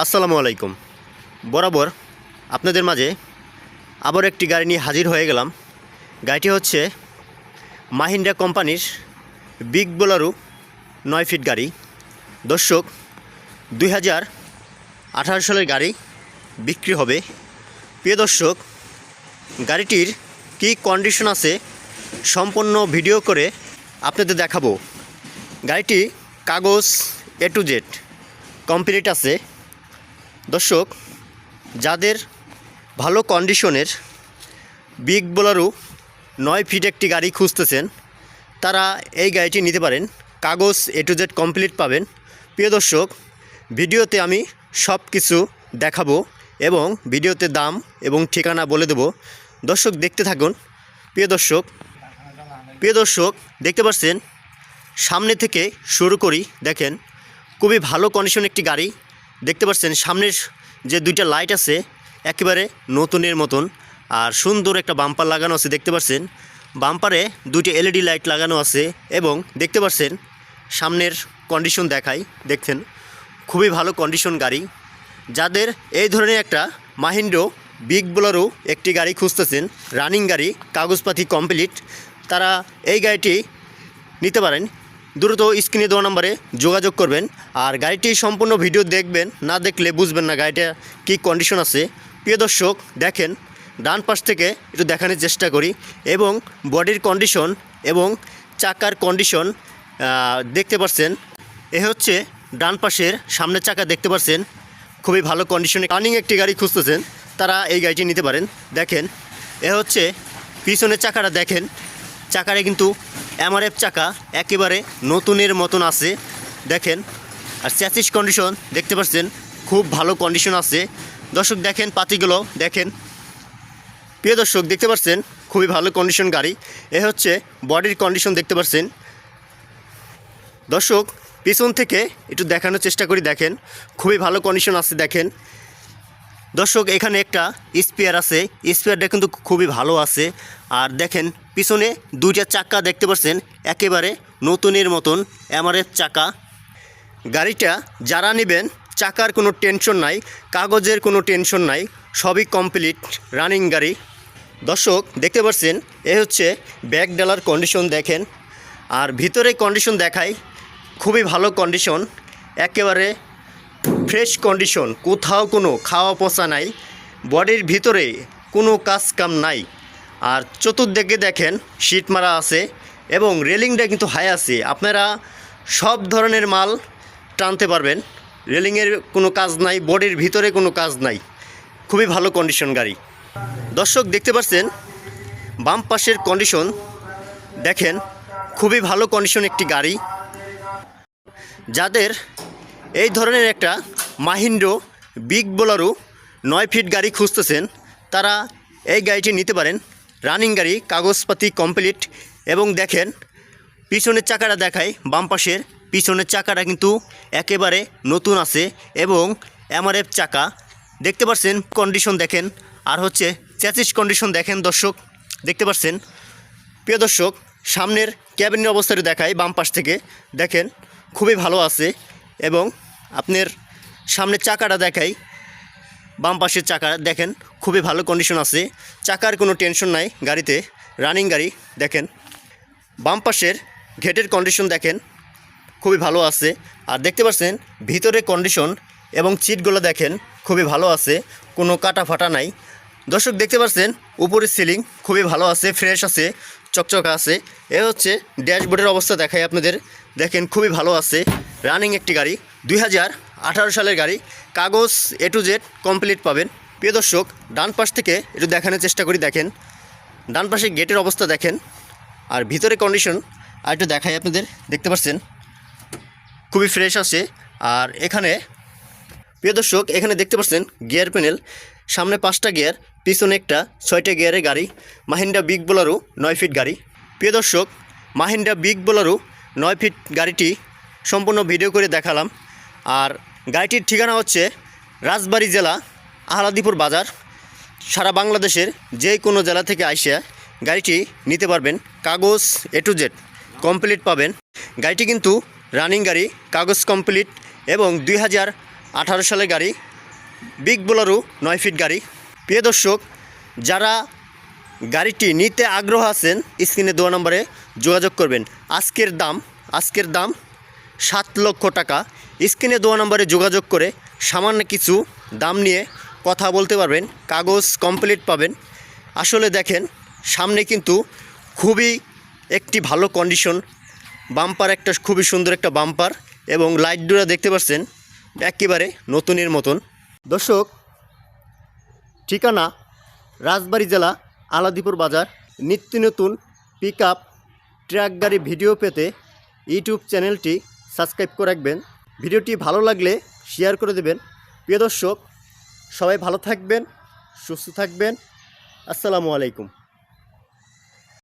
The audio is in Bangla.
আসসালামু আলাইকুম। বরাবর আপনাদের মাঝে আবার একটি গাড়ি নিয়ে হাজির হয়ে গেলাম। গাড়িটি হচ্ছে মাহিন্দ্রা কোম্পানির বিগ বোলারু নয় ফিট গাড়ি। দর্শক, দুই হাজার আঠারো সালের গাড়ি বিক্রি হবে। প্রিয় দর্শক, গাড়িটির কী কন্ডিশন আছে সম্পূর্ণ ভিডিও করে আপনাদের দেখাবো। গাড়িটি কাগজ এ টু জেড কমপ্লিট আছে। দর্শক, যাদের ভালো কন্ডিশনের বিগ বোলারও নয় ফিট একটি গাড়ি খুঁজতেছেন, তারা এই গাড়িটি নিতে পারেন। কাগজ এ টু জেড কমপ্লিট পাবেন। প্রিয় দর্শক, ভিডিওতে আমি সব কিছু দেখাবো এবং ভিডিওতে দাম এবং ঠিকানা বলে দেব। দর্শক, দেখতে থাকুন। প্রিয় দর্শক প্রিয় দর্শক, দেখতে পাচ্ছেন, সামনে থেকে শুরু করি। দেখেন, খুবই ভালো কন্ডিশন একটি গাড়ি। দেখতে পাচ্ছেন সামনের যে দুইটা লাইট আছে, একেবারে নতুনের মতন। আর সুন্দর একটা বাম্পার লাগানো আছে, দেখতে পাচ্ছেন। বাম্পারে দুইটা এলইডি লাইট লাগানো আছে এবং দেখতে পাচ্ছেন সামনের কন্ডিশন দেখাই দেখছেন। খুবই ভালো কন্ডিশন গাড়ি। যাদের এই ধরনের একটা মাহিন্দ্র বিগ বোলারও একটি গাড়ি খুঁজতেছেন, রানিং গাড়ি, কাগজপাতি কমপ্লিট তারা এই গাড়িটি নিতে পারেন। দ্রুত স্ক্রিনে দেওয়া নম্বরে যোগাযোগ করবেন আর গাড়িটি সম্পূর্ণ ভিডিও দেখবেন, না দেখলে বুঝবেন না গাড়িটা কী কন্ডিশন আছে। প্রিয় দর্শক, দেখেন, ডান পাশ থেকে একটু দেখানোর চেষ্টা করি এবং বডির কন্ডিশন এবং চাকার কন্ডিশন দেখতে পাচ্ছেন এ হচ্ছে ডান পাশের সামনের চাকা দেখতে পাচ্ছেন খুবই ভালো কন্ডিশনে রানিং একটি গাড়ি খুঁজতেছেন, তারা এই গাড়িটি নিতে পারেন। দেখেন, এ হচ্ছে পিছনের চাকাটা দেখেন চাকারে কিন্তু এমআরএফ চাকা একেবারে নতুনের মতন আছে। দেখেন, আর চ্যাসিস কন্ডিশন দেখতে পাচ্ছেন, খুব ভালো কন্ডিশন আছে। দর্শক দেখেন পাতিগুলো, দেখেন। প্রিয় দর্শক, দেখতে পাচ্ছেন, খুবই ভালো কন্ডিশন গাড়ি। এ হচ্ছে বডির কন্ডিশন দেখতে পাচ্ছেন। দর্শক, পিছন থেকে একটু দেখানোর চেষ্টা করি, দেখেন। খুবই ভালো কন্ডিশন আছে, দেখেন। দর্শক, এখানে একটা স্পেয়ার আছে। স্পেয়ারটা কিন্তু খুবই ভালো আছে। আর দেখেন, পিছনে দুইটা চাকা দেখতে পাচ্ছেন, একেবারে নতুনের মতন এমআরএফ চাকা। গাড়িটা যারা নেবেন, চাকার কোনো টেনশন নাই, কাগজের কোনো টেনশন নাই, সবই কমপ্লিট রানিং গাড়ি। দর্শক, দেখতে পাচ্ছেন, এ হচ্ছে ব্যাক ডালার কন্ডিশন দেখেন। আর ভিতরে কন্ডিশন দেখায়, খুবই ভালো কন্ডিশন একেবারে ফ্রেশ কন্ডিশন, কোথাও কোনো খাওয়া পচা নাই, বডির ভিতরে কোনো কাজ কাম নাই। আর চতুর্দিকে দেখেন শীট মারা আছে এবং রেলিংটা কিন্তু হাই আছে। আপনারা সব ধরনের মাল টানতে পারবেন। রেলিংয়ের কোনো কাজ নাই, বডির ভিতরে কোনো কাজ নাই। খুবই ভালো কন্ডিশন গাড়ি। দর্শক, দেখতে পাচ্ছেন, বাম পাশের কন্ডিশন, দেখেন, খুবই ভালো কন্ডিশন একটি গাড়ি। যাদের এই ধরনের একটা মাহিন্দ্র বিগ বোলারও নয় ফিট গাড়ি খুঁজতেছেন। তারা এই গাড়িটি নিতে পারেন। রানিং গাড়ি, কাগজপাতি কমপ্লিট এবং দেখেন, পিছনের চাকাটা দেখায় বাম পাশের। পিছনের চাকাটা কিন্তু একেবারে নতুন আছে এবং এমআরএফ চাকা। দেখতে পাচ্ছেন কন্ডিশন দেখেন। আর হচ্ছে চ্যাচিস কন্ডিশন দেখেন দর্শক। দেখতে পাচ্ছেন। প্রিয় দর্শক, সামনের ক্যাবিনের অবস্থাটা দেখায় বাম পাশ থেকে। দেখেন, খুবই ভালো আছে। এবং আপনার সামনের চাকাটা দেখাই। বাম পাশের চাকা দেখেন, খুবই ভালো কন্ডিশন আছে। চাকার কোনো টেনশন নাই, গাড়িতে রানিং গাড়ি দেখেন। বাম পাশের ঘেটের কন্ডিশন দেখেন, খুবই ভালো আছে। আর দেখতে পাচ্ছেন, ভিতরে কন্ডিশন এবং চিটগুলো দেখেন, খুবই ভালো আছে, কোনো কাটা ফাটা নাই। দর্শক, দেখতে পাচ্ছেন, উপরের সিলিং খুবই ভালো আছে ফ্রেশ আছে, চকচকা আছে। এ হচ্ছে ড্যাশবোর্ডের অবস্থা দেখাই আপনাদের। দেখেন, খুবই ভালো আছে। রানিং একটি গাড়ি, দুই হাজার আঠারো সালের গাড়ি, কাগজ এ টু জেড কমপ্লিট পাবেন। প্রিয় দর্শক, ডান পাশ থেকে একটু দেখানোর চেষ্টা করি, দেখেন। ডান পাশে গেটের অবস্থা দেখেন, আর ভিতরে কন্ডিশন আর একটু দেখাই আপনাদের, দেখতে পাচ্ছেন? খুবই ফ্রেশ আছে, আর এখানে, প্রিয় দর্শক, এখানে দেখতে পাচ্ছেন গিয়ার প্যানেল সামনে পাঁচটা গিয়ার পিছনে একটা ছয়টা গিয়ারের গাড়ি, মাহিন্দ্রা বিগ বোলারও নয় ফিট গাড়ি। প্রিয় দর্শক, মাহিন্দ্রা বিগ বোলারও নয় ফিট গাড়িটি সম্পূর্ণ ভিডিও করে দেখালাম। আর গাড়িটির ঠিকানা হচ্ছে রাজবাড়ী জেলা, আহলাদিপুর বাজার। সারা বাংলাদেশের যে কোনো জেলা থেকে আইসা গাড়িটি নিতে পারবেন। কাগজ এ টু জেড কমপ্লিট পাবেন। গাড়িটি কিন্তু রানিং গাড়ি, কাগজ কমপ্লিট এবং দুই হাজার আঠারো সালের গাড়ি বিগ বোলারু নয় ফিট গাড়ি। প্রিয় দর্শক, যারা গাড়িটি নিতে আগ্রহ আছেন, স্ক্রিনে দেওয়া নম্বরে যোগাযোগ করবেন। আজকের দাম আজকের দাম সাত লক্ষ টাকা। স্ক্রিনে দেওয়া নম্বরে যোগাযোগ করে সামান্য কিছু দাম নিয়ে কথা বলতে পারবেন, কাগজ কমপ্লিট পাবেন। আসলে দেখেন, সামনে কিন্তু খুবই একটি ভালো কন্ডিশন বাম্পার একটা খুবই সুন্দর একটা বাম্পার এবং লাইট ডোরা দেখতে পাচ্ছেন, একেবারে নতুনের মতন। দর্শক, ঠিকানা রাজবাড়ি জেলা আলাদিপুর বাজার, নিত্য নতুন পিক আপ ট্র্যাক গাড়ি ভিডিও পেতে ইউটিউব চ্যানেলটি সাবস্ক্রাইব করে রাখবেন। ভিডিওটি ভালো লাগলে শেয়ার করে দেবেন। প্রিয় দর্শক, সবাই ভালো থাকবেন, সুস্থ থাকবেন। আসসালামু আলাইকুম।